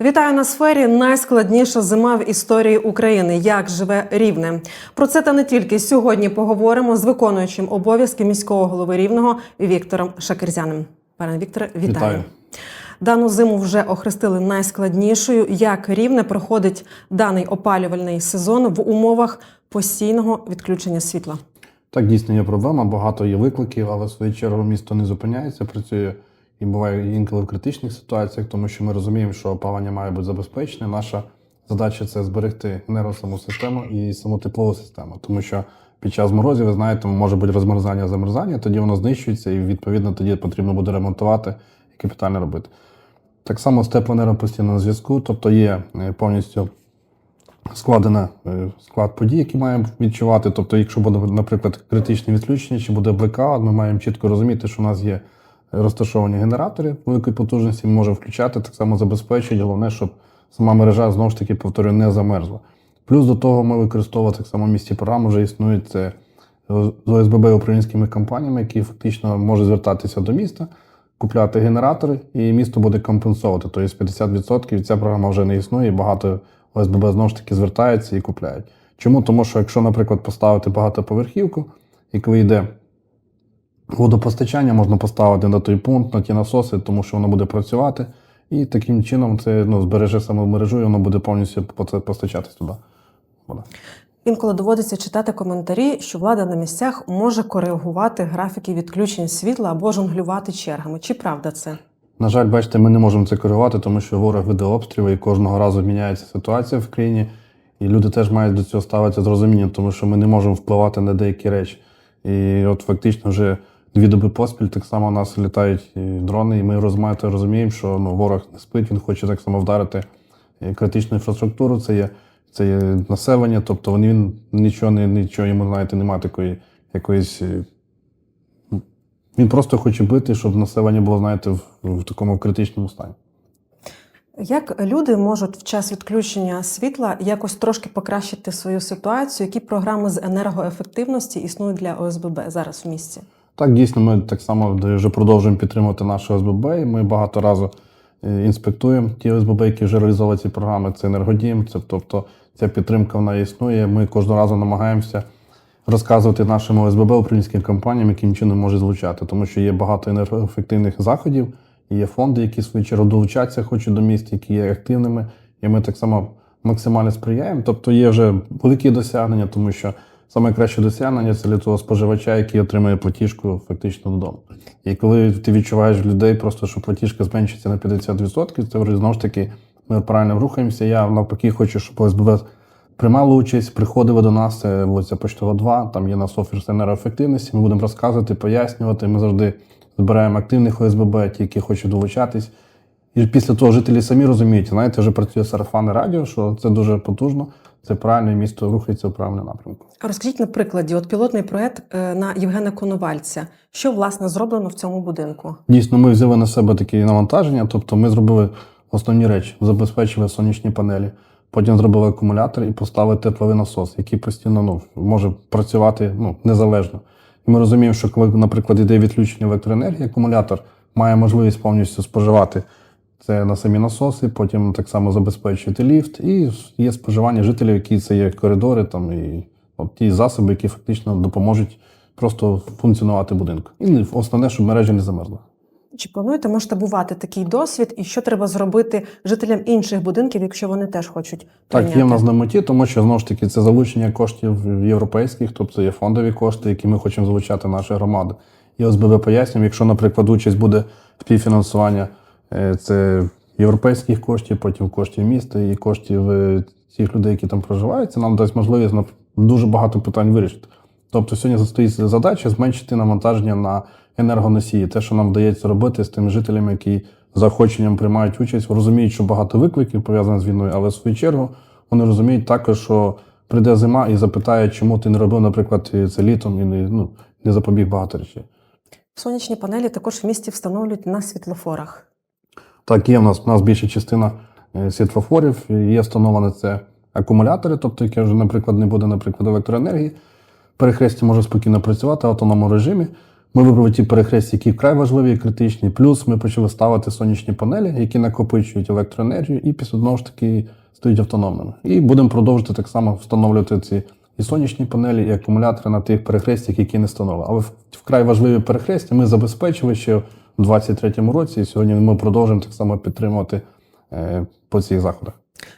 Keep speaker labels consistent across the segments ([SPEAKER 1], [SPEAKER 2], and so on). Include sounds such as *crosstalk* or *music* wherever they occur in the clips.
[SPEAKER 1] Вітаю на сфері. Найскладніша зима в історії України. Як живе рівне? Про це та не тільки сьогодні поговоримо з виконуючим обов'язки міського голови рівного Віктором Шакерзяним. Пане Вікторе, вітаю.
[SPEAKER 2] Вітаю.
[SPEAKER 1] Дану зиму вже охрестили найскладнішою. Як рівне проходить даний опалювальний сезон в умовах постійного відключення світла?
[SPEAKER 2] Так, дійсно є проблема, багато є викликів, але в свою чергу місто не зупиняється, працює і буває інколи в критичних ситуаціях, тому що ми розуміємо, що опалення має бути забезпечене. Наша задача це зберегти енергосаму систему і саму теплову систему, тому що під час морозів, ви знаєте, може бути розмерзання, замерзання, тоді воно знищується, і відповідно тоді потрібно буде ремонтувати і капітально робити. Так само з теплоенерго постійно на зв'язку, тобто є е, повністю складена е, склад подій, які маємо відчувати. Тобто, якщо буде, наприклад, критичне відключення чи буде блекаут, ми маємо чітко розуміти, що у нас є розташовані генератори великої потужності, ми можемо включати, так само забезпечують. Головне, щоб сама мережа знову ж таки повторюю, не замерзла. Плюс до того ми використовуємо так само в місті програм, вже існують це з ОСББ українськими компаніями, які фактично можуть звертатися до міста, купляти генератори, і місто буде компенсувати. Тобто 50% ця програма вже не існує, і багато ОСББ знову ж таки звертаються і купляють. Чому? Тому що якщо, наприклад, поставити багатоповерхівку, і коли йде водопостачання, можна поставити на той пункт, на ті насоси, тому що воно буде працювати. І таким чином це ну, збереже саму мережу, і воно буде повністю постачатись туди. Вода.
[SPEAKER 1] Інколи доводиться читати коментарі, що влада на місцях може коригувати графіки відключень світла або жонглювати чергами. Чи правда це?
[SPEAKER 2] На жаль, бачите, ми не можемо це коригувати, тому що ворог веде обстріли і кожного разу міняється ситуація в країні. І люди теж мають до цього ставитися з розумінням, тому що ми не можемо впливати на деякі речі. І от фактично вже дві доби поспіль так само у нас літають дрони, і ми розумієте, розуміємо, що ну, ворог не спить, він хоче так само вдарити критичну інфраструктуру. Це є, це є населення, тобто він, він нічого не нічого йому знаєте, немає такої якоїсь. е, Він просто хоче бити, щоб населення було, знаєте, в, в такому критичному стані.
[SPEAKER 1] Як люди можуть в час відключення світла якось трошки покращити свою ситуацію? Які програми з енергоефективності існують для ОСББ зараз в місті?
[SPEAKER 2] Так, дійсно, ми так само вже продовжуємо підтримувати наші ОСББ. і Ми багато разу е, інспектуємо ті ОСББ, які вже реалізовують ці програми. Це енергодім, це тобто ця підтримка вона існує. Ми кожного разу намагаємося розказувати нашим ОСББ українським компаніям, яким чином може звучати, тому що є багато енергоефективних заходів, є фонди, які свою чергу долучаться, хочуть до міст, які є активними. І ми так само максимально сприяємо. Тобто є вже великі досягнення, тому що саме краще досягнення це для того споживача, який отримує платіжку фактично додому. І коли ти відчуваєш людей, просто що платіжка зменшиться на 50%, це вже знову ж таки ми правильно рухаємося. Я навпаки хочу, щоб ОСББ приймали участь, приходили до нас, це вулиця Поштова 2, там є наш офіс енергоефективності. Ми будемо розказувати, пояснювати. Ми завжди збираємо активних ОСББ, ті, які хочуть долучатись. І після того жителі самі розуміють, знаєте, вже працює сарафанне радіо, що це дуже потужно, це правильно, і місто рухається в правильному напрямку.
[SPEAKER 1] А Розкажіть на прикладі, от пілотний проект е, на Євгена Коновальця. Що власне зроблено в цьому будинку?
[SPEAKER 2] Дійсно, ми взяли на себе такі навантаження, тобто ми зробили основні речі, забезпечили сонячні панелі, потім зробили акумулятор і поставили тепловий насос, який постійно ну, може працювати ну, незалежно. І ми розуміємо, що коли, наприклад, йде відключення електроенергії, акумулятор має можливість повністю споживати це на самі насоси, потім так само забезпечувати ліфт, і є споживання жителів, які це є коридори, там і от ті засоби, які фактично допоможуть просто функціонувати будинку. І основне, щоб мережа не замерзла.
[SPEAKER 1] Чи плануєте масштабувати такий досвід, і що треба зробити жителям інших будинків, якщо вони теж хочуть прийняти?
[SPEAKER 2] Так, є в нас на меті, тому що знову ж таки це залучення коштів європейських, тобто є фондові кошти, які ми хочемо залучати наші громади. І ОСББ пояснюємо, якщо, наприклад, участь буде співфінансування це європейських коштів, потім коштів міста і коштів е, цих людей, які там проживають, це нам дасть можливість на дуже багато питань вирішити. Тобто сьогодні стоїть задача зменшити навантаження на енергоносії, те, що нам вдається робити з тими жителями, які з заохоченням приймають участь, розуміють, що багато викликів пов'язаних з війною, але в свою чергу вони розуміють також, що прийде зима і запитає, чому ти не робив, наприклад, це літом і не, ну, не запобіг багато речей.
[SPEAKER 1] Сонячні панелі також в місті встановлюють на світлофорах.
[SPEAKER 2] Так, є в нас, у нас більша частина е, світлофорів, є встановлені це акумулятори, тобто, яке вже, наприклад, не буде, наприклад, електроенергії. Перехрестя може спокійно працювати в автономному режимі. Ми вибрали ті перехрестя, які вкрай важливі і критичні. Плюс ми почали ставити сонячні панелі, які накопичують електроенергію, і після одного ж таки стають автономними. І будемо продовжувати так само встановлювати ці і сонячні панелі, і акумулятори на тих перехрестях, які не встановили. Але вкрай важливі перехрестя ми забезпечили в 2023 році, і сьогодні ми продовжуємо так само підтримувати е, по цих заходах.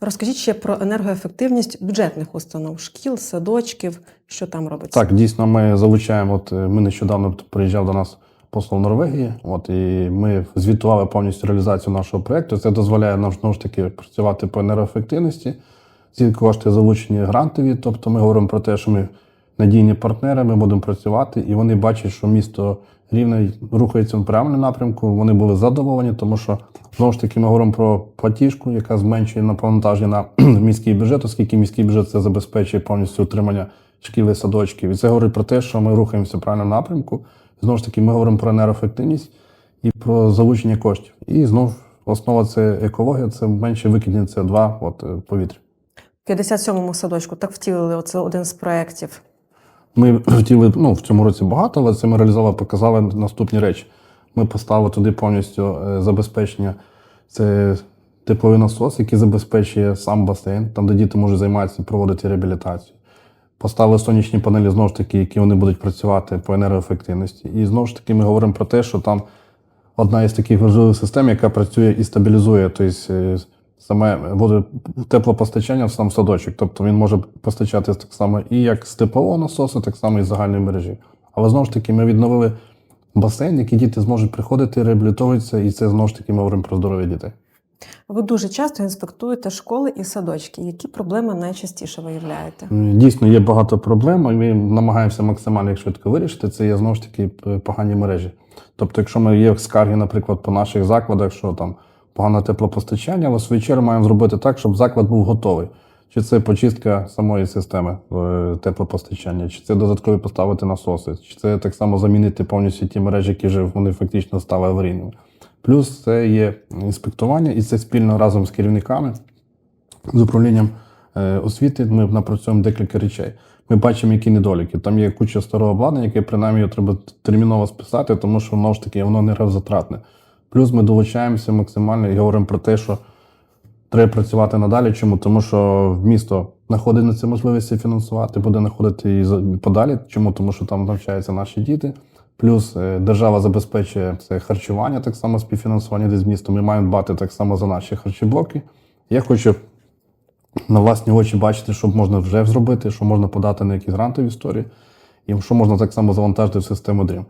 [SPEAKER 1] Розкажіть ще про енергоефективність бюджетних установ, шкіл, садочків, що там робиться.
[SPEAKER 2] Так, дійсно, ми залучаємо. От е, ми нещодавно приїжджав до нас посол Норвегії. От і ми звітували повністю реалізацію нашого проєкту. Це дозволяє нам знову ж таки працювати по енергоефективності. Ці кошти залучені грантові. Тобто ми говоримо про те, що ми надійні партнери, ми будемо працювати, і вони бачать, що місто Рівне рухається в правильному напрямку. Вони були задоволені, тому що знову ж таки ми говоримо про платіжку, яка зменшує навантаження на *clears throat* міський бюджет, оскільки міський бюджет це забезпечує повністю утримання шкіл і садочків. І це говорить про те, що ми рухаємося в правильному напрямку. Знову ж таки, ми говоримо про енергоефективність і про залучення коштів. І знову основа це екологія, це менше викидення СО2 от, е, повітря.
[SPEAKER 1] В 57-му садочку так втілили оце один з проєктів.
[SPEAKER 2] Ми хотіли ну, в цьому році багато, але це ми реалізували, показали наступні речі. Ми поставили туди повністю е, забезпечення. Це тепловий насос, який забезпечує сам басейн, там, де діти можуть займатися, проводити реабілітацію. Поставили сонячні панелі, знову ж таки, які вони будуть працювати по енергоефективності. І знову ж таки, ми говоримо про те, що там одна із таких важливих систем, яка працює і стабілізує, тобто саме буде теплопостачання в сам садочок. Тобто він може постачатись так само і як з теплового насосу, так само і з загальної мережі. Але знову ж таки, ми відновили басейн, який діти зможуть приходити, реабілітовуватися, і це знову ж таки ми говоримо про здоров'я дітей.
[SPEAKER 1] Ви дуже часто інспектуєте школи і садочки. Які проблеми найчастіше виявляєте?
[SPEAKER 2] Дійсно, є багато проблем, і ми намагаємося максимально їх швидко вирішити. Це є знову ж таки погані мережі. Тобто, якщо ми є скарги, наприклад, по наших закладах, що там погане теплопостачання, але в свою маємо зробити так, щоб заклад був готовий. Чи це почистка самої системи е, теплопостачання, чи це додаткові поставити насоси, чи це так само замінити повністю ті мережі, які вже вони фактично стали аварійними. Плюс це є інспектування, і це спільно разом з керівниками з управлінням е, освіти ми напрацюємо декілька речей. Ми бачимо, які недоліки. Там є куча старого обладнання, яке принаймні треба терміново списати, тому що воно ж таки воно енергозатратне. Плюс ми долучаємося максимально і говоримо про те, що треба працювати надалі. Чому? Тому що місто знаходить на це можливості фінансувати, буде знаходити і подалі. Чому? Тому що там навчаються наші діти. Плюс е, держава забезпечує це харчування, так само співфінансування десь містом. Ми маємо дбати так само за наші харчоблоки. Я хочу на власні очі бачити, що можна вже зробити, що можна подати на якісь грантові історії, і що можна так само завантажити в систему DREAM.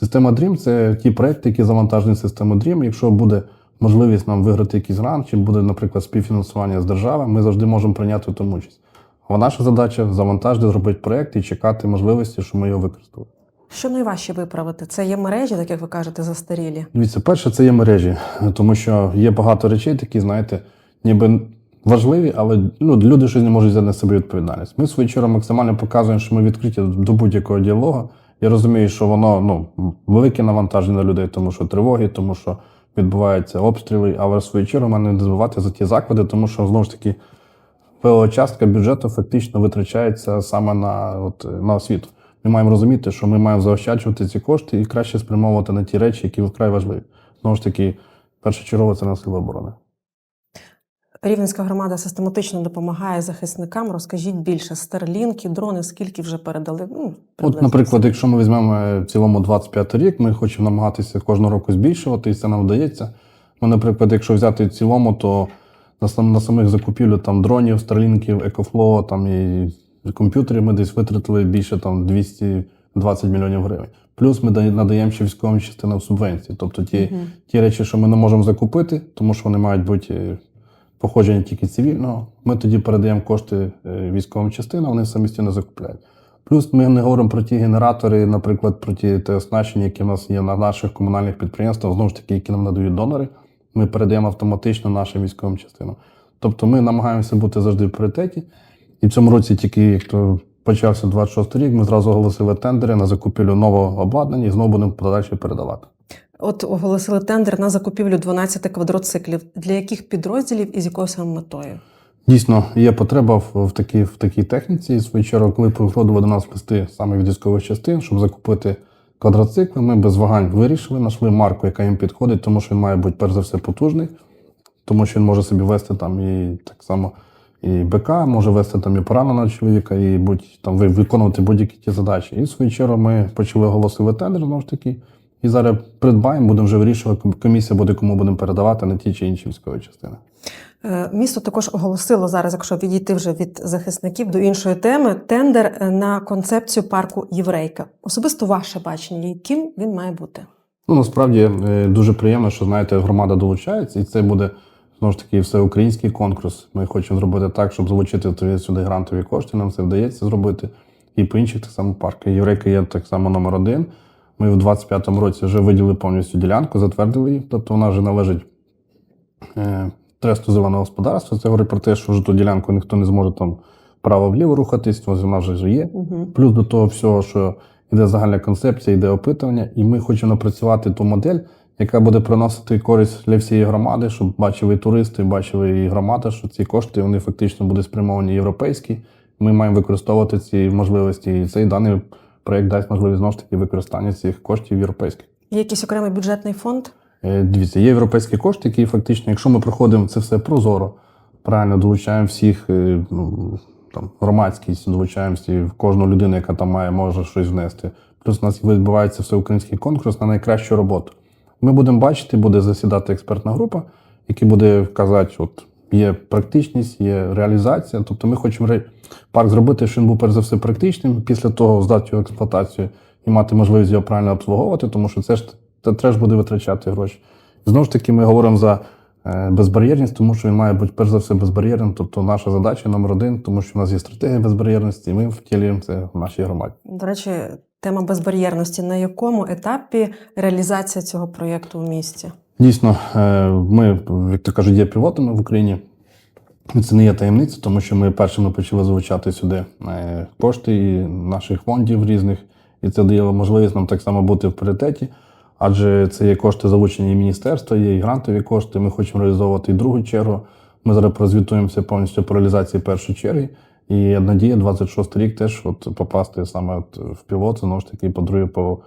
[SPEAKER 2] Система DREAM – це ті проекти, які завантажені в систему DREAM. Якщо буде можливість нам виграти якийсь грант, чи буде, наприклад, співфінансування з держави, ми завжди можемо прийняти в тому участь. А наша задача завантажити, зробити проект і чекати можливості, що ми його використовуємо.
[SPEAKER 1] Що найважче виправити? Це є мережі, так як ви кажете, застарілі.
[SPEAKER 2] Дивіться, перше, це є мережі, тому що є багато речей, такі, знаєте, ніби важливі, але ну, люди щось не можуть взяти на себе відповідальність. Ми в свою чергу максимально показуємо, що ми відкриті до будь-якого діалогу. Я розумію, що воно ну, велике навантаження на людей, тому що тривоги, тому що відбуваються обстріли, але в свою чергу мене не забувати за ті заклади, тому що знову ж таки частка бюджету фактично витрачається саме на, от, на освіту. Ми маємо розуміти, що ми маємо заощаджувати ці кошти і краще спрямовувати на ті речі, які вкрай важливі. Знову ж таки, першочергово це на сили оборони.
[SPEAKER 1] Рівненська громада систематично допомагає захисникам. Розкажіть більше старлінки, дрони, скільки вже передали? Ну,
[SPEAKER 2] От, наприклад, якщо ми візьмемо е, в цілому 25 рік, ми хочемо намагатися кожного року збільшувати, і це нам вдається. Ми, наприклад, якщо взяти в цілому, то на, сам, на самих закупівлю там дронів, старлінків, екофло там і комп'ютерів ми десь витратили більше там 220 мільйонів гривень. Плюс ми дає- надаємо ще військовим частинам субвенції. Тобто ті,
[SPEAKER 1] Мгм.
[SPEAKER 2] ті речі, що ми не можемо закупити, тому що вони мають бути е, походження тільки цивільного. Ми тоді передаємо кошти е, військовим частинам, вони самостійно закупляють. Плюс ми не говоримо про ті генератори, наприклад, про ті те оснащення, які в нас є на наших комунальних підприємствах, знову ж таки, які нам надають донори. Ми передаємо автоматично нашим військовим частинам. Тобто ми намагаємося бути завжди в пріоритеті. І в цьому році, тільки як то почався 26 рік, ми зразу оголосили тендери на закупівлю нового обладнання і знову будемо подальше передавати.
[SPEAKER 1] От оголосили тендер на закупівлю 12 квадроциклів. Для яких підрозділів і з якою саме метою?
[SPEAKER 2] Дійсно, є потреба в, такій, в такій техніці. І чергу, коли приходили до нас листи саме від військових частин, щоб закупити квадроцикли. Ми без вагань вирішили, знайшли марку, яка їм підходить, тому що він має бути перш за все потужний, тому що він може собі вести там і так само і БК, може вести там і пораненого чоловіка, і будь там виконувати будь-які ті задачі. І в чергу ми почали оголосити тендер знову ж таки. І зараз придбаємо, будемо вже вирішувати. Комісія буде кому будемо передавати на ті чи інші військові частини.
[SPEAKER 1] Е, Місто також оголосило зараз, якщо відійти вже від захисників до іншої теми, тендер е, на концепцію парку Єврейка. Особисто ваше бачення, яким він має бути?
[SPEAKER 2] Ну, насправді е, дуже приємно, що знаєте, громада долучається, і це буде знову ж таки всеукраїнський конкурс. Ми хочемо зробити так, щоб залучити сюди грантові кошти. Нам це вдається зробити. І по інших так само парках. Єврейка є так само номер один. Ми в 25-му році вже виділили повністю ділянку, затвердили її. Тобто вона вже належить е, тресту зеленого господарства. Це говорить про те, що вже ту ділянку ніхто не зможе там вправо-вліво рухатись, ось вона вже є.
[SPEAKER 1] Угу.
[SPEAKER 2] Плюс до того всього, що йде загальна концепція, йде опитування, і ми хочемо напрацювати ту модель, яка буде приносити користь для всієї громади, щоб бачили і туристи, бачили і громада, що ці кошти вони фактично будуть спрямовані європейські. Ми маємо використовувати ці можливості. І цей даний проєкт дасть можливість знову ж таки використання цих коштів європейських.
[SPEAKER 1] Є якийсь окремий бюджетний фонд?
[SPEAKER 2] Е, Дивіться, є європейські кошти, які фактично, якщо ми проходимо це все прозоро, правильно долучаємо всіх, е, ну, там, громадськість, долучаємо всі, кожну людину, яка там має, може щось внести. Плюс у нас відбувається всеукраїнський конкурс на найкращу роботу. Ми будемо бачити, буде засідати експертна група, яка буде казати, от є практичність, є реалізація. Тобто ми хочемо парк зробити, щоб він був перш за все практичним, після того здати його експлуатацію і мати можливість його правильно обслуговувати, тому що це ж це теж буде витрачати гроші. Знову ж таки, ми говоримо за е, безбар'єрність, тому що він має бути перш за все безбар'єрним. Тобто наша задача номер один, тому що в нас є стратегія безбар'єрності, і ми втілюємо це в нашій громаді.
[SPEAKER 1] До речі, тема безбар'єрності. На якому етапі реалізація цього проєкту в місті?
[SPEAKER 2] Дійсно, е, ми, як то кажуть, є пілотами в Україні. Це не є таємниця, тому що ми першими почали залучати сюди е, кошти наших фондів різних, і це дає можливість нам так само бути в пріоритеті, адже це є кошти залучені і міністерства, є і грантові кошти. Ми хочемо реалізовувати і другу чергу. Ми зараз прозвітуємося повністю по реалізації першої черги. І надія 26 рік теж от попасти саме от в пілот, знову ж таки, по друге, по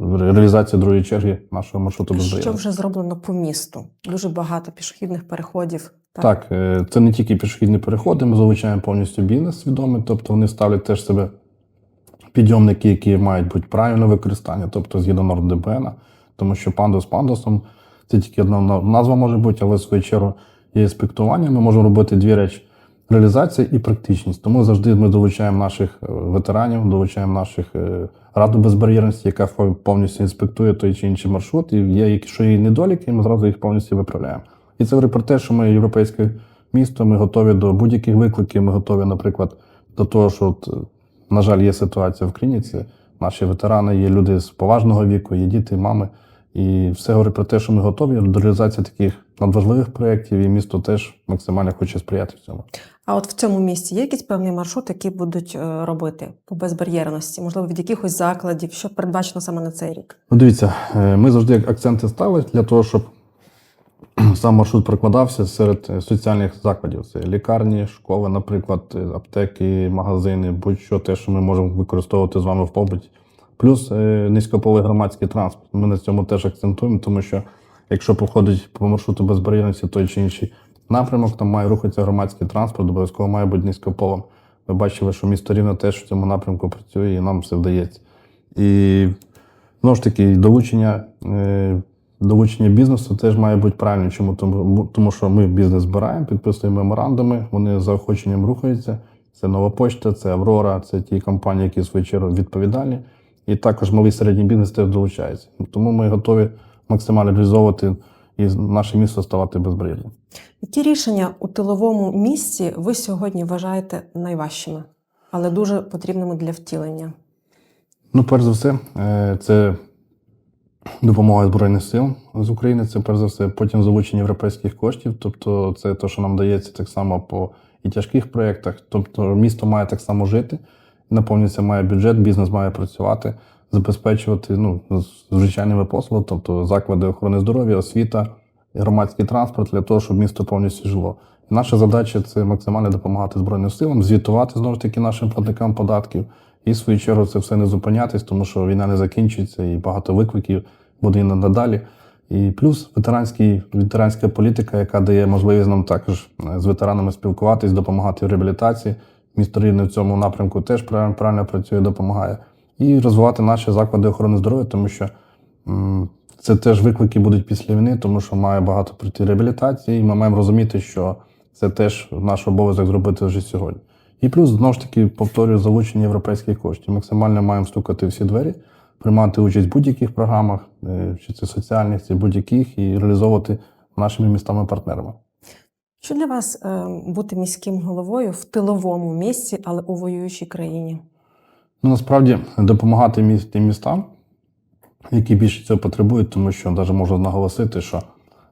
[SPEAKER 2] реалізації другої черги нашого маршруту
[SPEAKER 1] Що
[SPEAKER 2] безбар'єрності.
[SPEAKER 1] вже зроблено по місту? Дуже багато пішохідних переходів.
[SPEAKER 2] Так, е, це не тільки пішохідні переходи, ми залучаємо повністю бізнес свідомий, тобто вони ставлять теж себе підйомники, які мають бути правильне використання, тобто згідно норм ДБН, тому що пандус пандусом це тільки одна назва може бути, але в свою чергу є інспектування. Ми можемо робити дві речі: реалізація і практичність. Тому завжди ми долучаємо наших е, ветеранів, долучаємо наших е, раду безбар'єрності, яка повністю інспектує той чи інший маршрут. І є, якщо є недоліки, ми зразу їх повністю виправляємо. І це говорить про те, що ми європейське місто, ми готові до будь-яких викликів. Ми готові, наприклад, до того, що, от, на жаль, є ситуація в клініці. Наші ветерани, є люди з поважного віку, є діти, мами. І все говорить про те, що ми готові до реалізації таких надважливих проєктів, і місто теж максимально хоче сприяти в цьому.
[SPEAKER 1] А от в цьому місті є якийсь певний маршрут, який будуть е, робити по безбар'єрності? Можливо, від якихось закладів, що передбачено саме на цей рік?
[SPEAKER 2] Ну, дивіться, е, ми завжди акценти ставили для того, щоб *clears throat* сам маршрут прокладався серед е, соціальних закладів. Це лікарні, школи, наприклад, аптеки, магазини, будь-що те, що ми можемо використовувати з вами в побуті. Плюс низькополий громадський транспорт. Ми на цьому теж акцентуємо, тому що якщо проходить по маршруту безбар'єрності той чи інший напрямок, там має рухатися громадський транспорт, обов'язково має бути низькополом. Ми бачили, що місто Рівне теж в цьому напрямку працює і нам все вдається. І Знову ж таки, долучення, е, долучення бізнесу теж має бути правильним. Чому? Тому, тому що ми бізнес збираємо, підписуємо меморандуми, вони за охоченням рухаються. Це Нова Почта, це Аврора, це ті компанії, які в свою чергу відповідальні. І також малий середній бізнес теж долучається. Тому ми готові максимально реалізовувати і наше місто ставати безбар'єрним.
[SPEAKER 1] Які рішення у тиловому місці ви сьогодні вважаєте найважчими, але дуже потрібними для втілення?
[SPEAKER 2] Ну, перш за все, е, це допомога Збройних сил з України. Це перш за все, потім залучення європейських коштів. Тобто, це те, що нам дається так само по і тяжких проєктах. Тобто, місто має так само жити, наповнюється має бюджет, бізнес має працювати, забезпечувати ну, звичайними послугами, тобто заклади охорони здоров'я, освіта, громадський транспорт для того, щоб місто повністю жило. Наша задача це максимально допомагати Збройним силам, звітувати знову ж таки нашим платникам податків І в свою чергу це все не зупинятись, тому що війна не закінчується і багато викликів буде і надалі. І плюс ветеранський, ветеранська політика, яка дає можливість нам також е, з ветеранами спілкуватись, допомагати в реабілітації. Місто Рівне в цьому напрямку теж правильно працює, допомагає. І розвивати наші заклади охорони здоров'я, тому що це теж виклики будуть після війни, тому що має багато пройти реабілітації, і ми маємо розуміти, що це теж наш обов'язок зробити вже сьогодні. І плюс, знову ж таки, повторюю, залучення європейських коштів. Максимально маємо стукати всі двері, приймати участь в будь-яких програмах, е, чи це соціальних, чи будь-яких, і реалізовувати нашими містами-партнерами.
[SPEAKER 1] Що для вас е, бути міським головою в тиловому місці, але у воюючій країні?
[SPEAKER 2] Ну, насправді допомагати міс- тим містам, які більше цього потребують, тому що навіть можу наголосити, що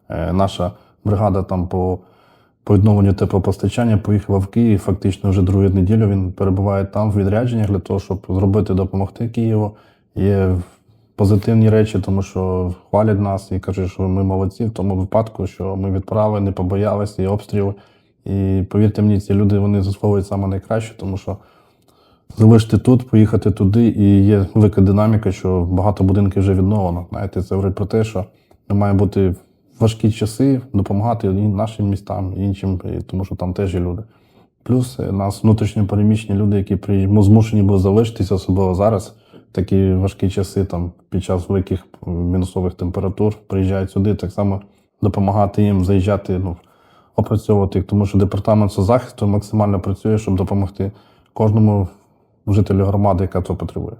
[SPEAKER 2] е, наша бригада там по, по відновленню теплопостачання поїхала в Київ. Фактично вже другу неділю він перебуває там в відрядженнях для того, щоб зробити, допомогти Києву. Є позитивні речі, тому що хвалять нас і кажуть, що ми молодці в тому випадку, що ми відправили, не побоялися і обстріли. І повірте мені, ці люди вони заслуговують саме найкраще, тому що залишити тут, поїхати туди, і є велика динаміка, що багато будинків вже відновлено. Знаєте, це говорить про те, що ми маємо бути важкі часи, допомагати і нашим містам, і іншим, тому що там теж є люди. Плюс е, нас внутрішньо переміщені люди, які змушені були залишитися, особливо зараз, такі важкі часи, там, під час великих мінусових температур, приїжджають сюди, так само допомагати їм заїжджати, ну, опрацьовувати їх, тому що департамент соцзахисту максимально працює, щоб допомогти кожному жителю громади, яка цього потребує.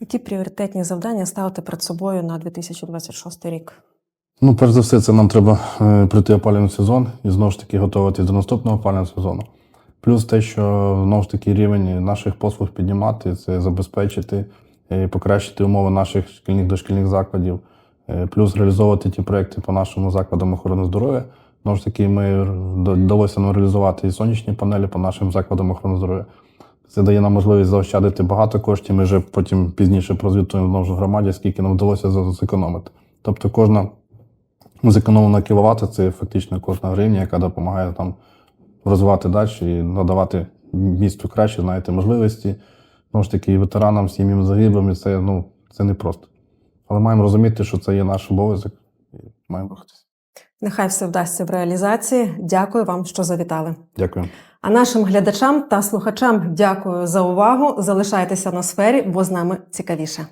[SPEAKER 1] Які пріоритетні завдання ставити перед собою на 2026 рік?
[SPEAKER 2] Ну, перш за все, це нам треба е, пройти опалювальний сезон і знову ж таки готуватись до наступного опалювального сезону. Плюс те, що знову ж таки рівень наших послуг піднімати, це забезпечити і покращити умови наших шкільних дошкільних закладів, е, плюс реалізовувати ті проекти по нашому закладам охорони здоров'я. Знову ж таки, ми вдалося нам реалізувати і сонячні панелі по нашим закладам охорони здоров'я. Це дає нам можливість заощадити багато коштів. Ми вже потім пізніше прозвітуємо знову ж громаді, скільки нам вдалося зекономити. Тобто кожна зекономлена кіловат це фактично кожна гривня, яка допомагає там розвивати далі і надавати місту краще, знаєте, можливості. Знову ж таки, і ветеранам, сім'ям загиблим, це, ну, це не просто. Але маємо розуміти, що це є наш обов'язок і маємо рухатися.
[SPEAKER 1] Нехай все вдасться в реалізації. Дякую вам, що завітали.
[SPEAKER 2] Дякую.
[SPEAKER 1] А нашим глядачам та слухачам дякую за увагу. Залишайтеся на сфері, бо з нами цікавіше.